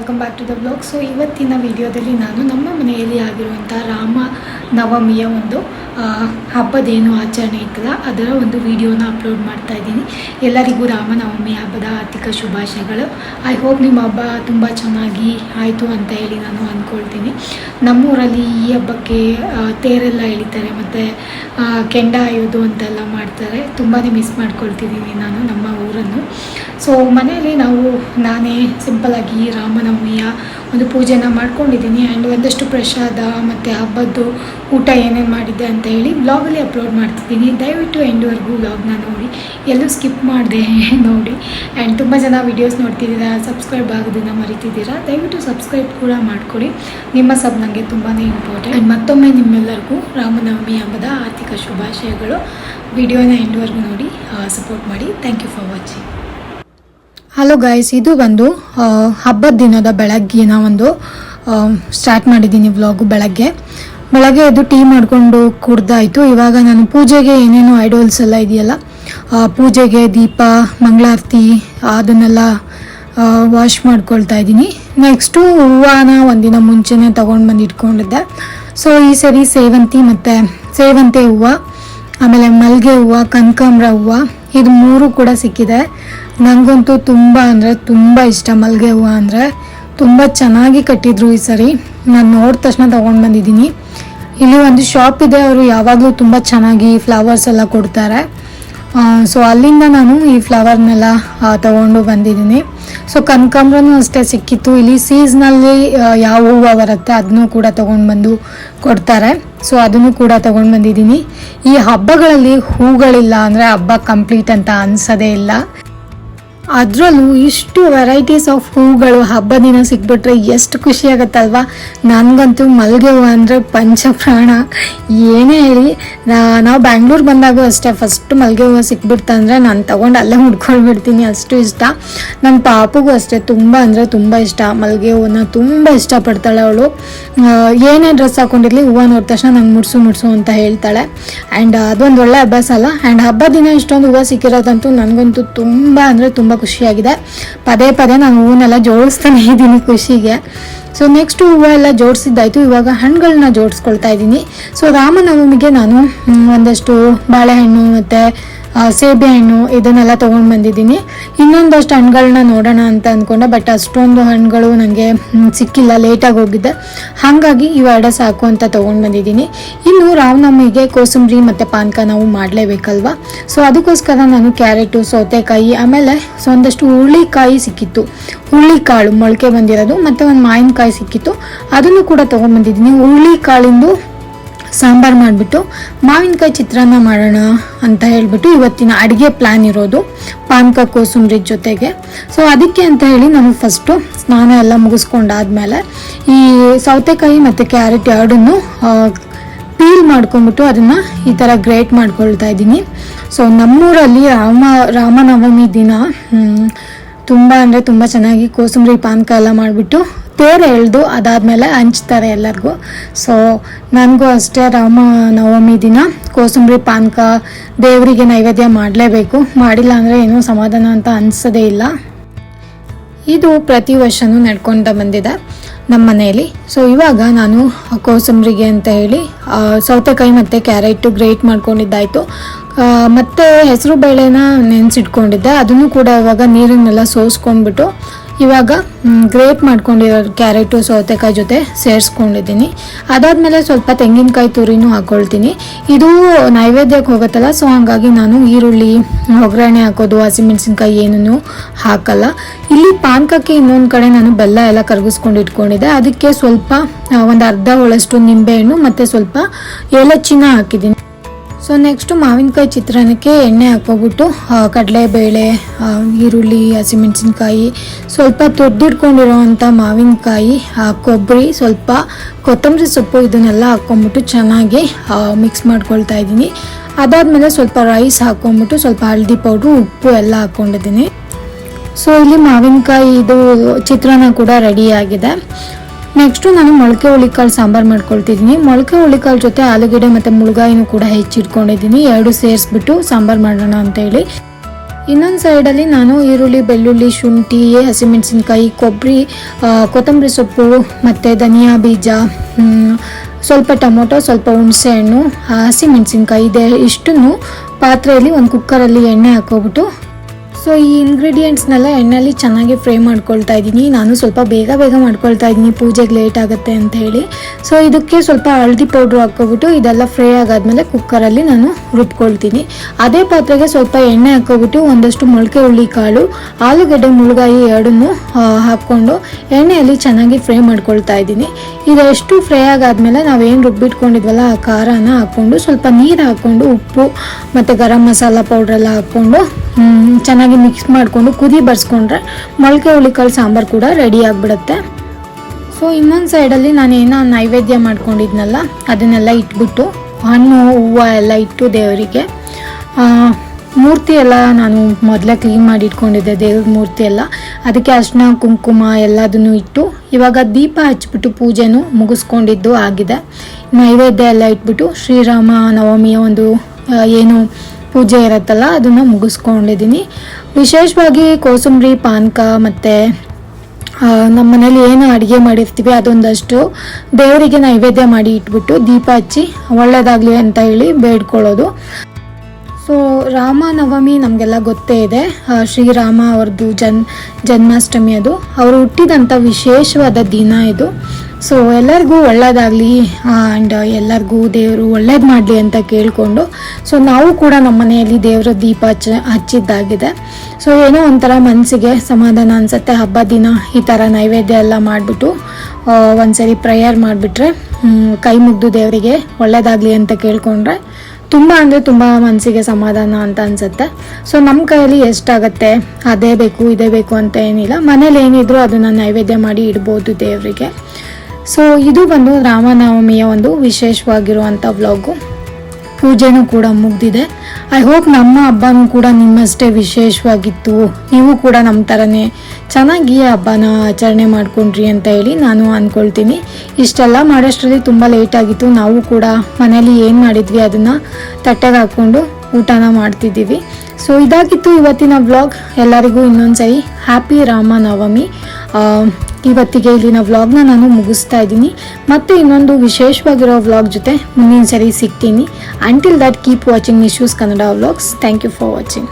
Welcome back to the blog. So ಇವತ್ತಿನ ವಿಡಿಯೋದಲ್ಲಿ ನಾನು ನಮ್ಮ ಮನೆಯಲ್ಲಿ ಆಗಿರುವಂಥ ರಾಮ ನವಮಿಯ ಒಂದು ಹಬ್ಬದೇನು ಆಚರಣೆ ಇತ್ತಲ್ಲ, ಅದರ ಒಂದು ವಿಡಿಯೋನ ಅಪ್ಲೋಡ್ ಮಾಡ್ತಾ ಇದ್ದೀನಿ. ಎಲ್ಲರಿಗೂ ರಾಮನವಮಿ ಹಬ್ಬದ ಆರ್ಥಿಕ ಶುಭಾಶಯಗಳು. ಐ ಹೋಪ್ ನಿಮ್ಮ ಹಬ್ಬ ತುಂಬ ಚೆನ್ನಾಗಿ ಆಯಿತು ಅಂತ ಹೇಳಿ ನಾನು ಅಂದ್ಕೊಳ್ತೀನಿ. ನಮ್ಮೂರಲ್ಲಿ ಈ ಹಬ್ಬಕ್ಕೆ ತೇರೆಲ್ಲ ಎಳಿತಾರೆ, ಮತ್ತು ಕೆಂಡ ಆಯೋದು ಅಂತೆಲ್ಲ ಮಾಡ್ತಾರೆ. ತುಂಬಾ ಮಿಸ್ ಮಾಡ್ಕೊಳ್ತಿದ್ದೀನಿ ನಾನು ನಮ್ಮ ಊರನ್ನು. ಸೊ ಮನೆಯಲ್ಲಿ ನಾವು ನಾನೇ ಸಿಂಪಲಾಗಿ ರಾಮನವಮಿಯ ಒಂದು ಪೂಜೆನ ಮಾಡ್ಕೊಂಡಿದ್ದೀನಿ. ಆ್ಯಂಡ್ ಒಂದಷ್ಟು ಪ್ರಸಾದ ಮತ್ತು ಹಬ್ಬದ್ದು ಊಟ ಏನೇನು ಮಾಡಿದ್ದೆ ಅಂತ ಹೇಳಿ ಬ್ಲಾಗಲ್ಲಿ ಅಪ್ಲೋಡ್ ಮಾಡ್ತಿದ್ದೀನಿ. ದಯವಿಟ್ಟು ಎಂಡ್ವರೆಗೂ ಬ್ಲಾಗ್ನ ನೋಡಿ. ಎಲ್ಲೂ ಸ್ಕಿಪ್ ಮಾಡಿದೆ ನೋಡಿ. ಆ್ಯಂಡ್ ತುಂಬ ಜನ ವೀಡಿಯೋಸ್ ನೋಡ್ತಿದ್ದೀರಾ ಸಬ್ಸ್ಕ್ರೈಬ್ ಆಗೋದನ್ನು ಮರಿತಿದ್ದೀರಾ, ದಯವಿಟ್ಟು ಸಬ್ಸ್ಕ್ರೈಬ್ ಕೂಡ ಮಾಡಿಕೊಡಿ. ನಿಮ್ಮ ಸಬ್ ನನಗೆ ತುಂಬಾ ಇಂಪಾರ್ಟೆಂಟ್ ಆ್ಯಂಡ್ ಮತ್ತೊಮ್ಮೆ ನಿಮ್ಮೆಲ್ಲರಿಗೂ ರಾಮನವಮಿ ಹಬ್ಬದ ಆರ್ಥಿಕ ಶುಭಾಶಯಗಳು. ವಿಡಿಯೋನ ಎಂಡ್ವರೆಗೂ ನೋಡಿ ಸಪೋರ್ಟ್ ಮಾಡಿ. Thank you for watching hello guys ಇದು ಬಂದು ಹಬ್ಬದ ದಿನದ ಬೆಳಗ್ಗಿನ ಒಂದು ಸ್ಟಾರ್ಟ್ ಮಾಡಿದ್ದೀನಿ ವ್ಲಾಗು ಬೆಳಗ್ಗೆ. ಬೆಳಗ್ಗೆ ಎದ್ದು ಟೀ ಮಾಡಿಕೊಂಡು ಕುಡ್ದಾಯಿತು. ಇವಾಗ ನಾನು ಪೂಜೆಗೆ ಏನೇನು ಐಡೋಲ್ಸ್ ಎಲ್ಲ ಇದೆಯಲ್ಲ ಪೂಜೆಗೆ ದೀಪ, ಮಂಗಳಾರತಿ, ಅದನ್ನೆಲ್ಲ ವಾಶ್ ಮಾಡ್ಕೊಳ್ತಾ ಇದ್ದೀನಿ. ನೆಕ್ಸ್ಟು ಹೂವನ ಒಂದಿನ ಮುಂಚೆನೇ ತೊಗೊಂಡು ಬಂದು ಇಟ್ಕೊಂಡಿದ್ದೆ ಸೊ ಈ ಸರಿ ಸೇವಂತಿ ಮತ್ತು ಸೇವಂತಿ ಹೂವು. ಆಮೇಲೆ ಮಲ್ಲಿಗೆ ಹೂವು, ಕನಕಾಂಬ್ರ ಹೂವು, ಇದು ಮೂರು ಕೂಡ ಸಿಕ್ಕಿದೆ. ನನಗಂತೂ ತುಂಬ ಅಂದರೆ ತುಂಬ ಇಷ್ಟ ಮಲ್ಲಿಗೆ ಹೂವು ಅಂದರೆ. ತುಂಬ ಚೆನ್ನಾಗಿ ಕಟ್ಟಿದ್ರು ಈ ಸರಿ. ನಾನು ನೋಡಿದ ತಕ್ಷಣ ತೊಗೊಂಡು ಬಂದಿದ್ದೀನಿ. ಇಲ್ಲಿ ಒಂದು ಶಾಪ್ ಇದೆ, ಅವರು ಯಾವಾಗಲೂ ತುಂಬ ಚೆನ್ನಾಗಿ ಫ್ಲವರ್ಸ್ ಎಲ್ಲ ಕೊಡ್ತಾರೆ. ಸೊ ಅಲ್ಲಿಂದ ನಾನು ಈ ಫ್ಲವರ್ನೆಲ್ಲ ತಗೊಂಡು ಬಂದಿದ್ದೀನಿ. ಸೊ ಕನಕಾಂಬ್ರನೂ ಅಷ್ಟೇ ಸಿಕ್ಕಿತ್ತು. ಇಲ್ಲಿ ಸೀಸ್ನಲ್ಲಿ ಯಾವ ಹೂವು ಬರುತ್ತೆ ಅದನ್ನು ಕೂಡ ತೊಗೊಂಡು ಬಂದು ಕೊಡ್ತಾರೆ. ಸೊ ಅದನ್ನು ಕೂಡ ತೊಗೊಂಡು ಬಂದಿದ್ದೀನಿ. ಈ ಹಬ್ಬಗಳಲ್ಲಿ ಹೂಗಳಿಲ್ಲ ಅಂದರೆ ಹಬ್ಬ ಕಂಪ್ಲೀಟ್ ಅಂತ ಅನ್ಸೋದೇ ಇಲ್ಲ. ಅದರಲ್ಲೂ ಇಷ್ಟು ವೆರೈಟೀಸ್ ಆಫ್ ಹೂಗಳು ಹಬ್ಬ ದಿನ ಸಿಕ್ಬಿಟ್ರೆ ಎಷ್ಟು ಖುಷಿ ಆಗುತ್ತಲ್ವಾ? ನನಗಂತೂ ಮಲ್ಲಿಗೆ ಹೂವು ಅಂದರೆ ಪಂಚಪ್ರಾಣ. ಏನೇ ಹೇಳಿ ನಾವು ಬ್ಯಾಂಗ್ಳೂರ್ ಬಂದಾಗೂ ಅಷ್ಟೇ ಫಸ್ಟ್ ಮಲ್ಲಿಗೆ ಹೂವು ಸಿಕ್ಬಿಡ್ತಂದ್ರೆ ನಾನು ತೊಗೊಂಡು ಅಲ್ಲೇ ಹುಡ್ಕೊಂಡ್ಬಿಡ್ತೀನಿ ಅಷ್ಟು ಇಷ್ಟ. ನನ್ನ ಪಾಪಗೂ ಅಷ್ಟೇ, ತುಂಬ ಅಂದರೆ ತುಂಬ ಇಷ್ಟ. ಮಲ್ಲಿಗೆ ಹೂವನ್ನ ತುಂಬ ಇಷ್ಟಪಡ್ತಾಳೆ ಅವಳು. ಏನೇ ಡ್ರೆಸ್ ಹಾಕೊಂಡಿರ್ಲಿ ಹೂವು ನೋಡಿದ ತಕ್ಷಣ ನಂಗೆ ಮುಡ್ಸು ಮುಡ್ಸು ಅಂತ ಹೇಳ್ತಾಳೆ. ಆ್ಯಂಡ್ ಅದೊಂದು ಒಳ್ಳೆ ಅಭ್ಯಾಸ ಅಲ್ಲ? ಆ್ಯಂಡ್ ಹಬ್ಬ ದಿನ ಇಷ್ಟೊಂದು ಹೂವು ಸಿಕ್ಕಿರೋದಂತೂ ನನಗಂತೂ ತುಂಬ ಅಂದರೆ ತುಂಬ ಖುಷಿಯಾಗಿದೆ. ಪದೇ ಪದೇ ನಾನು ಹೂವನ್ನೆಲ್ಲ ಜೋಡಿಸ್ತಾನೆ ಇದ್ದೀನಿ ಖುಷಿಗೆ ಸೊ ನೆಕ್ಸ್ಟ್ ಹೂವು ಎಲ್ಲ ಜೋಡಿಸಿದ್ದಾಯಿತು. ಇವಾಗ ಹಣ್ಣುಗಳನ್ನ ಜೋಡಿಸ್ಕೊಳ್ತಾ ಇದ್ದೀನಿ. ಸೊ ರಾಮನವಮಿಗೆ ನಾನು ಒಂದಷ್ಟು ಬಾಳೆಹಣ್ಣು ಮತ್ತು ಸೇಬೆ ಹಣ್ಣು ಇದನ್ನೆಲ್ಲ ತೊಗೊಂಡು ಬಂದಿದ್ದೀನಿ. ಇನ್ನೊಂದಷ್ಟು ಹಣ್ಣುಗಳನ್ನ ನೋಡೋಣ ಅಂತ ಅಂದ್ಕೊಂಡೆ ಬಟ್ ಅಷ್ಟೊಂದು ಹಣ್ಣುಗಳು ನನಗೆ ಸಿಕ್ಕಿಲ್ಲ ಲೇಟಾಗಿ ಹೋಗಿದ್ದೆ ಹಾಗಾಗಿ ಇವೆರಡ ಸಾಕು ಅಂತ ತೊಗೊಂಡು ಬಂದಿದ್ದೀನಿ. ಇನ್ನು ರಾಮನವಮಿಗೆ ಕೋಸಂಬರಿ ಮತ್ತು ಪಾನಕ ನಾವು ಮಾಡಲೇಬೇಕಲ್ವಾ? ಸೊ ಅದಕ್ಕೋಸ್ಕರ ನಾನು ಕ್ಯಾರೆಟು, ಸೌತೆಕಾಯಿ, ಆಮೇಲೆ ಸೊ ಒಂದಷ್ಟು ಹುರುಳಿಕಾಯಿ ಸಿಕ್ಕಿತ್ತು. ಹುರುಳಿಕಾಳು ಮೊಳಕೆ ಬಂದಿರೋದು, ಮತ್ತು ಒಂದು ಮಾವಿನಕಾಯಿ ಸಿಕ್ಕಿತ್ತು. ಅದನ್ನು ಕೂಡ ತೊಗೊಂಡ್ಬಂದಿದ್ದೀನಿ ಹುರುಳಿಕಾಳಿಂದು ಸಾಂಬಾರು ಮಾಡಿಬಿಟ್ಟು ಮಾವಿನಕಾಯಿ ಚಿತ್ರಾನ್ನ ಮಾಡೋಣ ಅಂತ ಹೇಳಿಬಿಟ್ಟು ಇವತ್ತಿನ ಅಡುಗೆ ಪ್ಲ್ಯಾನ್ ಇರೋದು. ಪಾನಕ, ಕೋಸಂಬರಿ ಜೊತೆಗೆ. ಸೊ ಅದಕ್ಕೆ ಅಂತ ಹೇಳಿ ನಾನು ಫಸ್ಟು ಸ್ನಾನ ಎಲ್ಲ ಮುಗಿಸ್ಕೊಂಡಾದ್ಮೇಲೆ ಈ ಸೌತೆಕಾಯಿ ಮತ್ತು ಕ್ಯಾರೆಟ್ ಎರಡನ್ನು ಪೀಲ್ ಮಾಡ್ಕೊಂಬಿಟ್ಟು ಅದನ್ನು ಈ ಥರ ಗ್ರೇಟ್ ಮಾಡ್ಕೊಳ್ತಾ ಇದ್ದೀನಿ. ಸೊ ನಮ್ಮೂರಲ್ಲಿ ರಾಮ, ರಾಮನವಮಿ ದಿನ ತುಂಬ ಅಂದರೆ ತುಂಬ ಚೆನ್ನಾಗಿ ಕೋಸಂಬರಿ, ಪಾನಕ ಎಲ್ಲ ಮಾಡಿಬಿಟ್ಟು ತೇರು ಎಳೆದು ಅದಾದಮೇಲೆ ಹಂಚ್ತಾರೆ ಎಲ್ಲರಿಗೂ. ಸೊ ನನಗೂ ಅಷ್ಟೇ ರಾಮ ನವಮಿ ದಿನ. ಕೋಸಂಬರಿ ಪಾನಕ ದೇವರಿಗೆ ನೈವೇದ್ಯ ಮಾಡಲೇಬೇಕು. ಮಾಡಿಲ್ಲ ಅಂದರೆ ಏನೂ ಸಮಾಧಾನ ಅಂತ ಅನಿಸೋದೇ ಇಲ್ಲ. ಇದು ಪ್ರತಿ ವರ್ಷನೂ ನಡ್ಕೊಳ್ತಾ ಬಂದಿದೆ ನಮ್ಮ ಮನೆಯಲ್ಲಿ. ಸೊ ಇವಾಗ ನಾನು ಕೋಸಂಬರಿಗೆ ಅಂತ ಹೇಳಿ ಸೌತೆಕಾಯಿ ಮತ್ತು ಕ್ಯಾರೆಟು ಗ್ರೇಟ್ ಮಾಡ್ಕೊಂಡಿದ್ದಾಯಿತು. ಮತ್ತು ಹೆಸರು ಬೇಳೆನ ನೆನೆಸಿಟ್ಕೊಂಡಿದ್ದೆ. ಅದನ್ನು ಕೂಡ ಇವಾಗ ನೀರನ್ನೆಲ್ಲ ಸೋಸ್ಕೊಂಡ್ಬಿಟ್ಟು ಇವಾಗ ಗ್ರೇಟ್ ಮಾಡ್ಕೊಂಡಿರೋ ಕ್ಯಾರೆಟು ಸೌತೆಕಾಯಿ ಜೊತೆ ಸೇರಿಸ್ಕೊಂಡಿದ್ದೀನಿ. ಅದಾದಮೇಲೆ ಸ್ವಲ್ಪ ತೆಂಗಿನಕಾಯಿ ತುರಿನೂ ಹಾಕ್ಕೊಳ್ತೀನಿ ಇದು ನೈವೇದ್ಯಕ್ಕೆ ಹೋಗುತ್ತಲ್ಲ, ಸೊ ಹಾಗಾಗಿ ನಾನು ಈರುಳ್ಳಿ, ಒಗ್ಗರಣೆ ಹಾಕೋದು, ಹಸಿಮೆಣಸಿನ್ಕಾಯಿ ಏನೂ ಹಾಕಲ್ಲ. ಇಲ್ಲಿ ಪಾನಕಕ್ಕೆ ಇನ್ನೊಂದು ಕಡೆ ನಾನು ಬೆಲ್ಲ ಎಲ್ಲ ಕರಗಿಸ್ಕೊಂಡು ಇಟ್ಕೊಂಡಿದ್ದೆ. ಅದಕ್ಕೆ ಸ್ವಲ್ಪ ಒಂದು ಅರ್ಧ ಒಳಷ್ಟು ನಿಂಬೆಹಣ್ಣು ಮತ್ತು ಸ್ವಲ್ಪ ಏಲಚ್ಚಿನ ಹಾಕಿದ್ದೀನಿ. ಸೊ ನೆಕ್ಸ್ಟು ಮಾವಿನಕಾಯಿ ಚಿತ್ರಾನ್ನಕ್ಕೆ ಎಣ್ಣೆ ಹಾಕೋಬಿಟ್ಟು ಕಡಲೆಬೇಳೆ ಈರುಳ್ಳಿ, ಹಸಿಮೆಣಸಿನ್ಕಾಯಿ, ಸ್ವಲ್ಪ ತೊದ್ದಿಟ್ಕೊಂಡಿರೋವಂಥ ಮಾವಿನಕಾಯಿ ಕೊಬ್ಬರಿ, ಸ್ವಲ್ಪ ಕೊತ್ತಂಬರಿ ಸೊಪ್ಪು ಇದನ್ನೆಲ್ಲ ಹಾಕ್ಕೊಂಬಿಟ್ಟು ಚೆನ್ನಾಗಿ ಮಿಕ್ಸ್ ಮಾಡ್ಕೊಳ್ತಾ ಇದ್ದೀನಿ. ಅದಾದಮೇಲೆ ಸ್ವಲ್ಪ ರೈಸ್ ಹಾಕ್ಕೊಂಬಿಟ್ಟು, ಸ್ವಲ್ಪ ಹಳದಿ ಪೌಡ್ರು ಉಪ್ಪು ಎಲ್ಲ ಹಾಕ್ಕೊಂಡಿದ್ದೀನಿ. ಸೊ ಇಲ್ಲಿ ಮಾವಿನಕಾಯಿ ಇದು ಚಿತ್ರಾನ್ನ ಕೂಡ ರೆಡಿಯಾಗಿದೆ ನೆಕ್ಸ್ಟು ನಾನು ಮೊಳಕೆ ಹುಳಿಕಾಳು ಸಾಂಬಾರು ಮಾಡ್ಕೊಳ್ತಿದ್ದೀನಿ. ಮೊಳಕೆ ಹುಳಿಕಾಳು ಜೊತೆ ಆಲೂಗಡ್ಡೆ ಮತ್ತು ಮುಳುಗಾಯಿನೂ ಕೂಡ ಹೆಚ್ಚಿಟ್ಕೊಂಡಿದ್ದೀನಿ ಎರಡು ಸೇರಿಸ್ಬಿಟ್ಟು ಸಾಂಬಾರು ಮಾಡೋಣ ಅಂತ ಹೇಳಿ. ಇನ್ನೊಂದು ಸೈಡಲ್ಲಿ ನಾನು ಈರುಳ್ಳಿ, ಬೆಳ್ಳುಳ್ಳಿ, ಶುಂಠಿ ಹಸಿಮೆಣಸಿನ್ಕಾಯಿ ಕೊಬ್ಬರಿ ಕೊತ್ತಂಬರಿ ಸೊಪ್ಪು ಮತ್ತು ಧನಿಯಾ ಬೀಜ ಸ್ವಲ್ಪ ಟೊಮೊಟೊ, ಸ್ವಲ್ಪ ಹುಣಸೆಹಣ್ಣು ಹಸಿಮೆಣಸಿನ್ಕಾಯಿ ಇದೆ. ಇಷ್ಟನ್ನು ಪಾತ್ರೆಯಲ್ಲಿ ಒಂದು ಕುಕ್ಕರಲ್ಲಿ ಎಣ್ಣೆ ಹಾಕೋಬಿಟ್ಟು ಸೊ ಈ ಇಂಗ್ರೀಡಿಯೆಂಟ್ಸ್ನೆಲ್ಲ ಎಣ್ಣೆಲಿ ಚೆನ್ನಾಗಿ ಫ್ರೈ ಮಾಡ್ಕೊಳ್ತಾ ಇದ್ದೀನಿ. ನಾನು ಸ್ವಲ್ಪ ಬೇಗ ಬೇಗ ಮಾಡ್ಕೊಳ್ತಾ ಇದ್ದೀನಿ. ಪೂಜೆಗೆ ಲೇಟ್ ಆಗುತ್ತೆ ಅಂತ ಹೇಳಿ. ಸೊ ಇದಕ್ಕೆ ಸ್ವಲ್ಪ ಹಳದಿ ಪೌಡ್ರ್ ಹಾಕ್ಕೊಬಿಟ್ಟು ಇದೆಲ್ಲ ಫ್ರೈ ಆಗಾದ್ಮೇಲೆ ಕುಕ್ಕರಲ್ಲಿ ನಾನು ರುಬ್ಕೊಳ್ತೀನಿ. ಅದೇ ಪಾತ್ರೆಗೆ ಸ್ವಲ್ಪ ಎಣ್ಣೆ ಹಾಕ್ಕೊಬಿಟ್ಟು ಒಂದಷ್ಟು ಮೊಳಕೆ ಹುಳಿ ಕಾಳು ಆಲೂಗಡ್ಡೆ ಮುಳುಗಾಯಿ ಎರಡನ್ನೂ ಹಾಕ್ಕೊಂಡು ಎಣ್ಣೆಯಲ್ಲಿ ಚೆನ್ನಾಗಿ ಫ್ರೈ ಮಾಡ್ಕೊಳ್ತಾ ಇದ್ದೀನಿ. ಇದೆಷ್ಟು ಫ್ರೈ ಆಗಾದ್ಮೇಲೆ ನಾವೇನು ರುಬ್ಬಿಟ್ಕೊಂಡಿದ್ವಲ್ಲ ಆ ಖಾರನ ಹಾಕ್ಕೊಂಡು ಸ್ವಲ್ಪ ನೀರು ಹಾಕ್ಕೊಂಡು ಉಪ್ಪು ಮತ್ತು ಗರಂ ಮಸಾಲ ಪೌಡ್ರೆಲ್ಲ ಹಾಕ್ಕೊಂಡು ಮ್, ಚೆನ್ನಾಗಿ ಮಿಕ್ಸ್ ಮಾಡಿಕೊಂಡು ಕುದಿ ಬರ್ಸ್ಕೊಂಡ್ರೆ ಮೊಳಕೆ ಹುಳಿಕಾಳು ಸಾಂಬಾರು ಕೂಡ ರೆಡಿ ಆಗಿಬಿಡುತ್ತೆ. ಸೊ ಇನ್ನೊಂದು ಸೈಡಲ್ಲಿ ನಾನು ಏನೋ ನೈವೇದ್ಯ ಮಾಡ್ಕೊಂಡಿದ್ನಲ್ಲ, ಅದನ್ನೆಲ್ಲ ಇಟ್ಬಿಟ್ಟು ಹಣ್ಣು, ಹೂವು ಎಲ್ಲ ಇಟ್ಟು ದೇವರಿಗೆ ಮೂರ್ತಿ ಎಲ್ಲ ನಾನು ಮೊದಲೇ ಕ್ಲೀನ್ ಮಾಡಿ ಇಟ್ಕೊಂಡಿದ್ದೆ, ದೇವ್ರ ಮೂರ್ತಿ ಎಲ್ಲ. ಅದಕ್ಕೆ ಅರ್ಶಿನ ಕುಂಕುಮ ಎಲ್ಲದನ್ನು ಇಟ್ಟು, ಇವಾಗ ದೀಪ ಹಚ್ಬಿಟ್ಟು ಪೂಜೆನೂ ಮುಗಿಸ್ಕೊಂಡಿದ್ದು ಆಗಿದೆ. ನೈವೇದ್ಯ ಎಲ್ಲ ಇಟ್ಬಿಟ್ಟು ಶ್ರೀರಾಮ, ನವಮಿಯ ಒಂದು ಏನು ಪೂಜೆ ಇರುತ್ತಲ್ಲ, ಅದನ್ನು ಮುಗಿಸ್ಕೊಂಡಿದ್ದೀನಿ ವಿಶೇಷವಾಗಿ ಕೋಸಂಬರಿ, ಪಾನಕ ಮತ್ತು ನಮ್ಮ ಮನೇಲಿ ಏನು ಅಡುಗೆ ಮಾಡಿರ್ತೀವಿ ಅದೊಂದಷ್ಟು ದೇವರಿಗೆ ನೈವೇದ್ಯ ಮಾಡಿ ಇಟ್ಬಿಟ್ಟು ದೀಪ ಹಚ್ಚಿ ಒಳ್ಳೆಯದಾಗಲಿ ಅಂತ ಹೇಳಿ ಬೇಡ್ಕೊಳ್ಳೋದು. ಸೊ ರಾಮನವಮಿ ನಮಗೆಲ್ಲ ಗೊತ್ತೇ ಇದೆ. ಶ್ರೀರಾಮ ಅವ್ರದ್ದು ಜನ್, ಜನ್ಮಾಷ್ಟಮಿ ಅದು. ಅವರು ಹುಟ್ಟಿದಂಥ ವಿಶೇಷವಾದ ದಿನ ಇದು. ಸೊ ಎಲ್ಲರಿಗೂ ಒಳ್ಳೇದಾಗಲಿ ಆ್ಯಂಡ್ ಎಲ್ಲರಿಗೂ ದೇವರು ಒಳ್ಳೇದು ಮಾಡಲಿ ಅಂತ ಕೇಳಿಕೊಂಡು ಸೊ ನಾವು ಕೂಡ ನಮ್ಮ ಮನೆಯಲ್ಲಿ ದೇವರ ದೀಪ ಹಚ್ಚ, ಹಚ್ಚಿದ್ದಾಗಿದೆ. ಸೊ ಏನೋ ಒಂಥರ ಮನಸ್ಸಿಗೆ ಸಮಾಧಾನ ಅನಿಸುತ್ತೆ, ಹಬ್ಬ ದಿನ ಈ ಥರ ನೈವೇದ್ಯ ಎಲ್ಲ ಮಾಡಿಬಿಟ್ಟು ಒಂದ್ಸರಿ ಪ್ರೇಯರ್ ಮಾಡಿಬಿಟ್ರೆ ಕೈ ಮುಗ್ದು ದೇವರಿಗೆ ಒಳ್ಳೇದಾಗಲಿ ಅಂತ ಕೇಳಿಕೊಂಡ್ರೆ ತುಂಬ ಅಂದರೆ ತುಂಬ ಮನಸ್ಸಿಗೆ ಸಮಾಧಾನ ಅಂತ ಅನಿಸುತ್ತೆ. ಸೊ ನಮ್ಮ ಕೈಯಲ್ಲಿ ಎಷ್ಟಾಗತ್ತೆ, ಅದೇ ಬೇಕು, ಇದೇ ಬೇಕು ಅಂತ ಏನಿಲ್ಲ. ಮನೇಲಿ ಏನಿದ್ರು ಅದನ್ನು ನೈವೇದ್ಯ ಮಾಡಿ ಇಡ್ಬೋದು ದೇವರಿಗೆ. ಸೊ ಇದು ಬಂದು ರಾಮನವಮಿಯ ಒಂದು ವಿಶೇಷವಾಗಿರುವಂಥ ವ್ಲಾಗು ಪೂಜೆನೂ ಕೂಡ ಮುಗ್ದಿದೆ. ಐ ಹೋಪ್ ನಮ್ಮ ಹಬ್ಬನೂ ಕೂಡ ನಿಮ್ಮಷ್ಟೇ ವಿಶೇಷವಾಗಿತ್ತು. ನೀವು ಕೂಡ ನಮ್ಮ ಥರನೇ ಚೆನ್ನಾಗಿ ಹಬ್ಬನ ಆಚರಣೆ ಮಾಡ್ಕೊಂಡ್ರಿ ಅಂತ ಹೇಳಿ ನಾನು ಅಂದ್ಕೊಳ್ತೀನಿ ಇಷ್ಟೆಲ್ಲ ಮಾಡೋಷ್ಟರಲ್ಲಿ ತುಂಬ ಲೇಟ್ ಆಗಿತ್ತು. ನಾವು ಕೂಡ ಮನೇಲಿ ಏನು ಮಾಡಿದ್ವಿ ಅದನ್ನು ತಟ್ಟೆಗೆ ಹಾಕ್ಕೊಂಡು ಊಟನ ಮಾಡ್ತಿದ್ದೀವಿ. ಸೊ ಇದಾಗಿತ್ತು ಇವತ್ತಿನ ವ್ಲಾಗ್ ಎಲ್ಲರಿಗೂ ಇನ್ನೊಂದ್ಸರಿ ಹ್ಯಾಪಿ ರಾಮನವಮಿ. ಇವತ್ತಿಗೆ ಇಲ್ಲಿನ ವ್ಲಾಗ್ನ ನಾನು ಮುಗಿಸ್ತಾ ಇದ್ದೀನಿ. ಮತ್ತು ಇನ್ನೊಂದು ವಿಶೇಷವಾಗಿರೋ ವ್ಲಾಗ್ ಜೊತೆ ಮುಂದಿನ ಸರಿ ಸಿಗ್ತೀನಿ. Until that keep watching issues Kannada vlogs thank you for watching